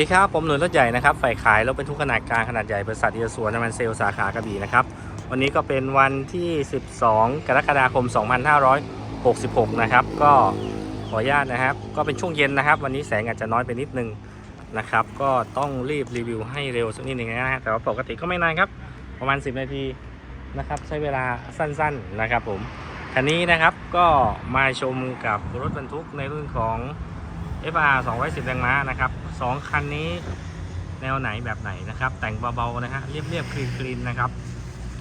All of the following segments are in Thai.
สวัสดีครับ ผมหนุ่ยรถใหญ่นะครับ ฝ่ายขายรถบรรทุกขนาดกลางขนาดใหญ่บริษัทเอียสวนน้ำมันเซลล์สาขากระบี่นะครับ วันนี้ก็เป็นวันที่ 12 กรกฎาคม 2566 นะครับ ก็ขออนุญาตนะครับ ก็เป็นช่วงเย็นนะครับ วันนี้แสงอาจจะน้อยไปนิดนึงนะครับ ก็ต้องรีบรีวิวให้เร็วสักนิดนึงนะฮะแต่ว่าปกติก็ไม่นานครับ ประมาณ 10 นาทีนะครับ ใช้เวลาสั้นๆนะครับผม คันนี้นะครับก็มาชมกับรถบรรทุกในรุ่นของ FR 210แรงม้านะครับ สองคันนี้แนวไหนแบบไหนนะครับ แต่งเบาๆนะฮะเรียบๆคลีนๆนะครับ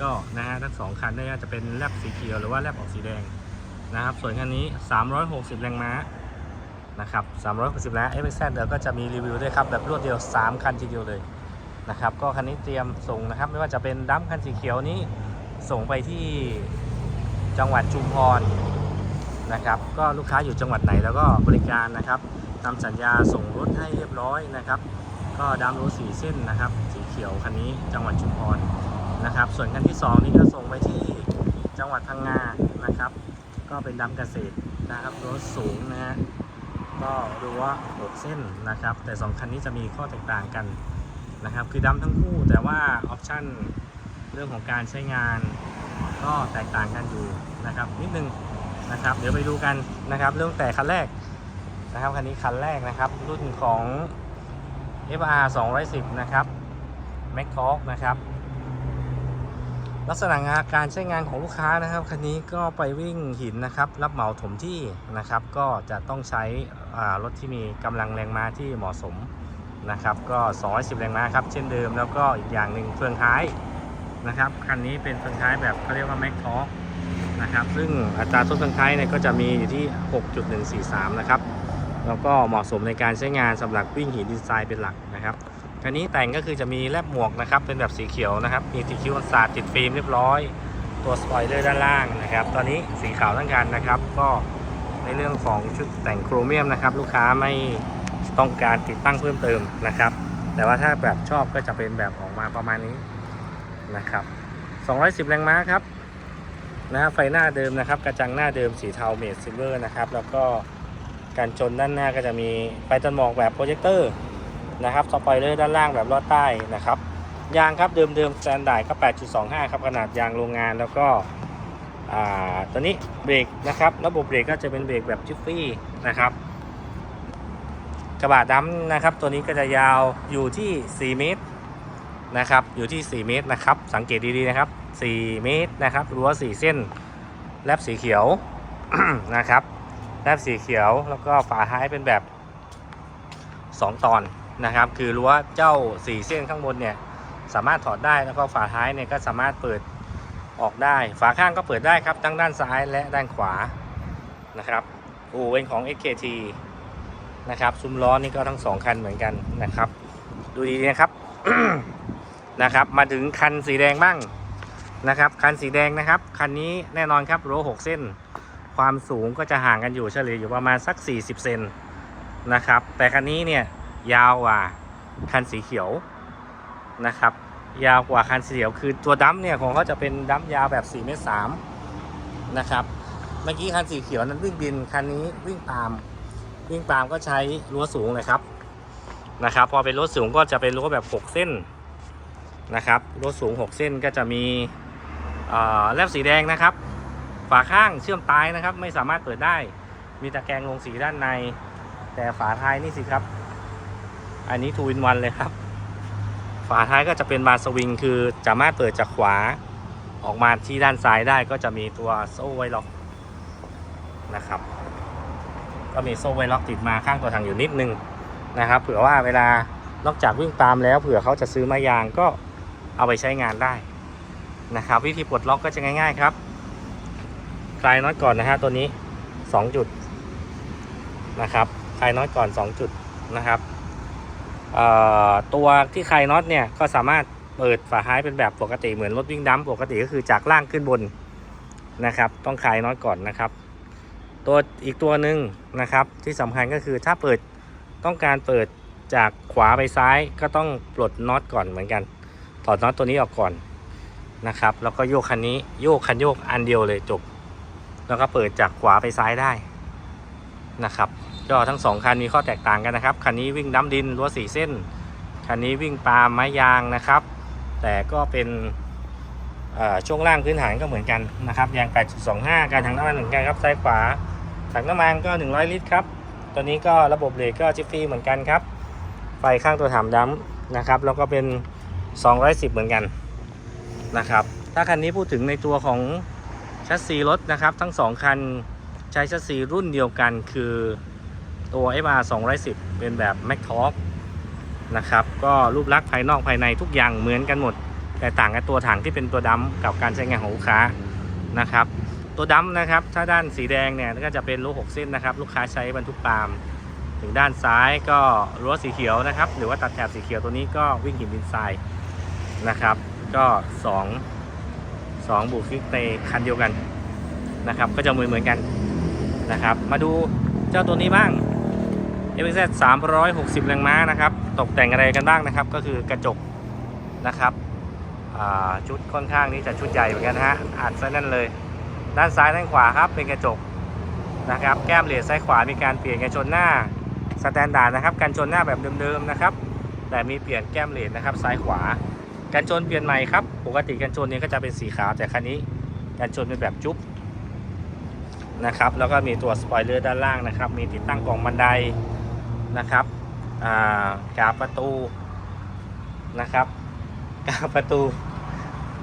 ก็นะฮะทั้งสองคันเนี่ยจะเป็นแลบสีเขียวหรือว่าแลบออกสีแดงนะครับ ส่วนคันนี้ 360 แรงม้านะครับ360แล้ว f x เดี๋ยวก็จะมีรีวิวด้วยครับ แบบรวดเดียว 3 คันทีเดียวเลยนะครับ ก็คันนี้เตรียมส่งนะครับ ไม่ว่าจะเป็นดัมคันสีเขียวนี้ส่งไปที่จังหวัดชุมพรนะครับ ก็ลูกค้าอยู่จังหวัดไหนแล้วก็บริการนะครับ ทำสัญญาส่งรถให้เรียบร้อยนะครับ ก็ดำรถสีเส้นนะครับ สีเขียวคันนี้จังหวัดชุมพรนะครับ ส่วนคันที่ 2 นี่ก็ส่งไปที่จังหวัดพังงานะครับ ก็เป็นดำเกษตรนะครับรถสูงนะฮะก็รู้ว่า6เส้นนะครับ แต่ 2 คันนี้จะมีข้อแตกต่างกันนะครับ คือดำทั้งคู่แต่ว่าออปชั่นเรื่องของการใช้งาน ก็แตกต่างกันอยู่นะครับนิดนึงนะครับ เดี๋ยวไปดูกันนะครับ เรื่องแต่คันแรก นะครับคันนี้คันแรกนะครับ รุ่นของ FR 210 นะครับ m a c คอกนะครับ ลักษณะงานการใช้งานของลูกค้านะครับคันนี้ก็ไปวิ่งหินนะครับ รับเหมาถมที่นะครับ ก็จะต้องใช้รถที่มีกำลังแรงม้าที่เหมาะสมนะครับ ก็ 210 แรงม้าครับ เช่นเดิมแล้วก็อีกอย่างหนึ่งเฟืองท้ายนะครับ คันนี้เป็นเฟืองท้ายแบบเขาเรียกว่า m a c คอกนะครับ ซึ่งอัตราต้นเฟืองท้ายเนี่ยก็จะมีอยู่ที่ 6.143 นะครับ แล้วก็เหมาะสมในการใช้งานสำหรับวิ่งหินดีไซน์เป็นหลักนะครับคันนี้แต่งก็คือจะมีแลบหมวกนะครับเป็นแบบสีเขียวนะครับ มีติคิ้วอันสาดติดฟิล์มเรียบร้อย ตัวสปอยเลอร์ด้านล่างนะครับ ตอนนี้สีขาวทั้งคันนะครับ ก็ในเรื่องของชุดแต่งโครเมียมนะครับ ลูกค้าไม่ต้องการติดตั้งเพิ่มเติมนะครับ แต่ว่าถ้าแบบชอบก็จะเป็นแบบออกมาประมาณนี้นะครับ 210 แรงม้าครับนะฮะไฟหน้าเดิมนะครับ กระจังหน้าเดิมสีเทาเมดซิลเวอร์นะครับ แล้วก็ การชนด้านหน้าก็จะมีไฟตันหมอกแบบโปรเจคเตอร์นะครับสปอยเลอร์ด้านล่างแบบลอดใต้นะครับยางครับเดิมเดิมสแตนดาร์ดก็ 8.25 ครับขนาดยางโรงงานแล้วก็ตัวนี้เบรกนะครับระบบเบรกก็จะเป็นเบรกแบบจิฟฟี่นะครับกระบะดำนะครับ ตัวนี้ก็จะยาวอยู่ที่ 4 เมตรนะครับ อยู่ที่ 4 เมตรนะครับ สังเกตดีๆนะครับ 4 เมตรนะครับรั้ว4เส้น แลบสีเขียวนะครับ แลบสีเขียวแล้วก็ฝาท้ายเป็นแบบ 2 ตอนนะครับ คือรั้วเจ้า4เส้นข้างบนเนี่ยสามารถถอดได้แล้วก็ฝาท้ายเนี่ยก็สามารถเปิดออกได้ ฝาข้างก็เปิดได้ครับทั้งด้านซ้ายและด้านขวานะครับอูเป็นของ XKT นะครับซุ้มล้อนี่ก็ทั้งสองคันเหมือนกันนะครับ ดูดีนะครับนะครับ มาถึงคันสีแดงบ้างนะครับ คันสีแดงนะครับ คันนี้แน่นอนครับรั้ว6เส้น ความสูงก็จะห่างกันอยู่เฉลี่ยอยู่ประมาณสัก 40 เซนนะครับ แต่คันนี้เนี่ยยาวกว่าคันสีเขียวนะครับ ยาวกว่าคันสีเขียวคือตัวดัมเนี่ยของเขาจะเป็นดัมยาวแบบ4เมตร3นะครับ เมื่อกี้คันสีเขียวนั้นวิ่งบินคันนี้วิ่งตาม วิ่งตามก็ใช้รั้วสูงเลยครับนะครับ พอเป็นรั้วสูงก็จะเป็นรั้วแบบ 6 เส้นนะครับรั้วสูง 6 เส้นก็จะมีแลบสีแดงนะครับ ฝาข้างเชื่อมตายนะครับ ไม่สามารถเปิดได้ มีตะแกรงลงสีด้านใน แต่ฝาท้ายนี่สิครับ อันนี้ทูวินวันเลยครับ ฝาท้ายก็จะเป็นบานสวิงคือสามารถเปิดจากขวาออกมาที่ด้านซ้ายได้ก็จะมีตัวโซ่ไว้ล็อกนะครับ ก็มีโซ่ไว้ล็อกติดมาข้างตัวถังอยู่นิดนึงนะครับเผื่อว่าเวลานอกจากวิ่งตามแล้วเผื่อเขาจะซื้อม้ยางก็เอาไปใช้งานได้นะครับ วิธีปลดล็อกก็จะง่าย ๆ ครับ คลายน็อตก่อนนะฮะตัวนี้2จุดนะครับคลายน็อตก่อน2จุดนะครับตัวที่คลายน็อตเนี่ยก็สามารถเปิดฝาท้ายเป็นแบบปกติเหมือนรถวิ่งดัมปกติก็คือจากล่างขึ้นบนนะครับ ต้องคลายน็อตก่อนนะครับ ตัวอีกตัวหนึ่งนะครับที่สำคัญก็คือถ้าเปิดต้องการเปิดจากขวาไปซ้ายก็ต้องปลดน็อตก่อนเหมือนกันถอดน็อตตัวนี้ออกก่อนนะครับ แล้วก็โยกคันนี้โยกคันโยกอันเดียวเลยจบ แล้วก็เปิดจากขวาไปซ้ายได้นะครับก็ทั้งสองคันมีข้อแตกต่างกันนะครับ คันนี้วิ่งน้ำดินรั้วสีเส้น คันนี้วิ่งปาล์มไม้ยางนะครับ แต่ก็เป็นช่วงล่างพื้นฐานก็เหมือนกันนะครับยาง 8.25 การถังน้ำมันเหมือนกันครับซ้ายขวาถังน้ำมันก็ 100 ลิตรครับตัวนี้ก็ระบบเบรกก็จิฟฟี่เหมือนกันครับ ไฟข้างตัวถังดำนะครับแล้วก็เป็น 210 เหมือนกันนะครับ ถ้าคันนี้พูดถึงในตัวของ ชสซีรถนะครับทั้งสองคันใช้แชสซีรุ่นเดียวกันคือตัว FR 210 เป็นแบบ m a c t o r นะครับ ก็รูปลักษณ์ภายนอกภายในทุกอย่างเหมือนกันหมด แต่ต่างกับตัวถังที่เป็นตัวดำกับการใช้งานของลูกค้านะครับ ตัวดำนะครับ ถ้าด้านสีแดงเนี่ยก็จะเป็นรั้ว6เส้นนะครับ ลูกค้าใช้บรรทุกปาล์มถึงด้านซ้ายก็รั้วสีเขียวนะครับ หรือว่าตัดแถบสีเขียวตัวนี้ก็วิ่งหินดินทรายนะครับ ก็ 2 2 บุคลิกในคันเดียวกันนะครับ ก็จะเหมือนเหมือนกันนะครับ มาดูเจ้าตัวนี้บ้าง f x z 360 แรงม้านะครับ ตกแต่งอะไรกันบ้างนะครับ ก็คือกระจกนะครับชุดค่อนข้างนี้จะชุดใหญ่เหมือนกันนะฮะอัดซะนั่นเลย ด้านซ้ายด้านขวาครับเป็นกระจกนะครับ แก้มเหลียดซ้ายขวามีการเปลี่ยนกันชนหน้าสแตนดาร์ดนะครับ กันชนหน้าแบบเดิมๆนะครับ แต่มีเปลี่ยนแก้มเหลียดนะครับ ซ้ายขวา กันชนเปลี่ยนใหม่ครับ ปกติกันชนเนี่ยก็จะเป็นสีขาวแต่คันนี้กันชนเป็นแบบจุ๊บนะครับแล้วก็มีตัวสปอยเลอร์ด้านล่างนะครับ มีติดตั้งกล่องบันไดนะครับกาบประตูนะครับกาบประตู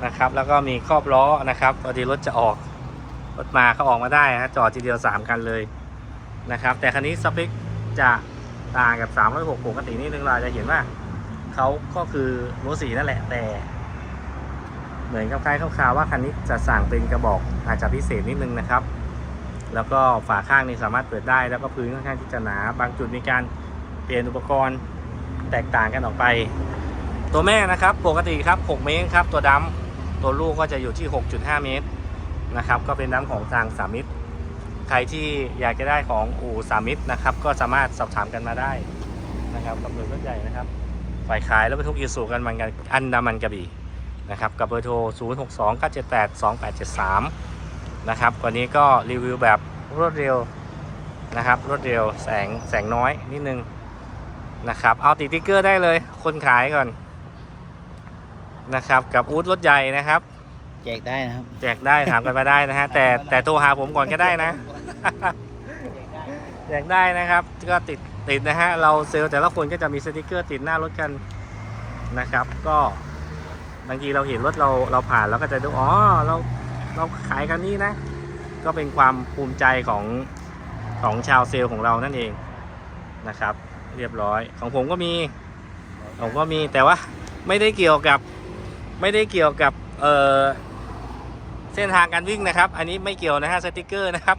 นะครับ แล้วก็มีครอบล้อนะครับพอดีรถจะออกรถมาเขาออกมาได้นะจอดทีเดียว 3 กันเลยนะครับ แต่คันนี้สเปคจะต่างกับ 306 ปกตินี่นึงเราจะเห็นว่า เขาก็คือรั้วสีนั่นแหละแต่ เหมือนกับคล้ายๆคร่าวๆว่าคันนี้จะสั่งเป็นกระบอกอาจจะพิเศษนิดนึงนะครับ แล้วก็ฝาข้างนี่สามารถเปิดได้แล้วก็พื้นค่อนข้างที่จะหนาบางจุดมีการเปลี่ยนอุปกรณ์แตกต่างกันออกไป ตัวแม่นะครับปกติครับ 6 เมตรครับ ตัวดำตัวลูกก็จะอยู่ที่ 6.5 เมตรนะครับ ก็เป็นน้ำของทางสามิตร ใครที่อยากจะได้ของอู่สามิตรนะครับ ก็สามารถสอบถามกันมาได้นะครับกับเบอร์รถใหญ่นะครับ ฝ่ายขายแล้วบรรทุกอีสูกันมันกันอันดามันกระบี่นะครับกับเบอร์โทร 0 6 2 9 7 8 2 8 7 3 นะครับวันนี้ก็รีวิวแบบรวดเร็วนะครับรวดเร็วแสงแสงน้อยนิดนึงนะครับเอาติดติ๊กเกอร์ได้เลยคนขายก่อนนะครับกับอู๊ดรถใหญ่นะครับ แจกได้นะครับ แจกได้ถามกันมาได้นะฮะแต่แต่โทรหาผมก่อนก็ได้นะ แจกได้นะครับก็ติด ติดนะฮะ เราเซลล์แต่ละคนก็จะมีสติกเกอร์ติดหน้ารถกันนะครับ ก็บางทีเราเห็นรถเราเราผ่านเราก็จะดูอ๋อเราเราขายคันนี้นะ ก็เป็นความภูมิใจของของชาวเซลล์ของเรานั่นเองนะครับ เรียบร้อยของผมก็มีผมก็มีแต่ว่าไม่ได้เกี่ยวกับไม่ได้เกี่ยวกับเออเส้นทางการวิ่งนะครับ อันนี้ไม่เกี่ยวนะฮะสติกเกอร์นะครับ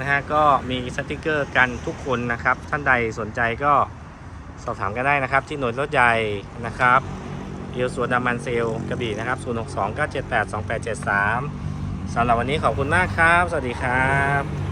นะฮะก็มีสติกเกอร์กันทุกคนนะครับ ท่านใดสนใจก็สอบถามกันได้นะครับ ที่หน่วยรถใหญ่นะครับเอียวสวนดามันเซลกระบี่นะครับ 062 978 2873สำหรับวันนี้ขอบคุณมากครับ สวัสดีครับ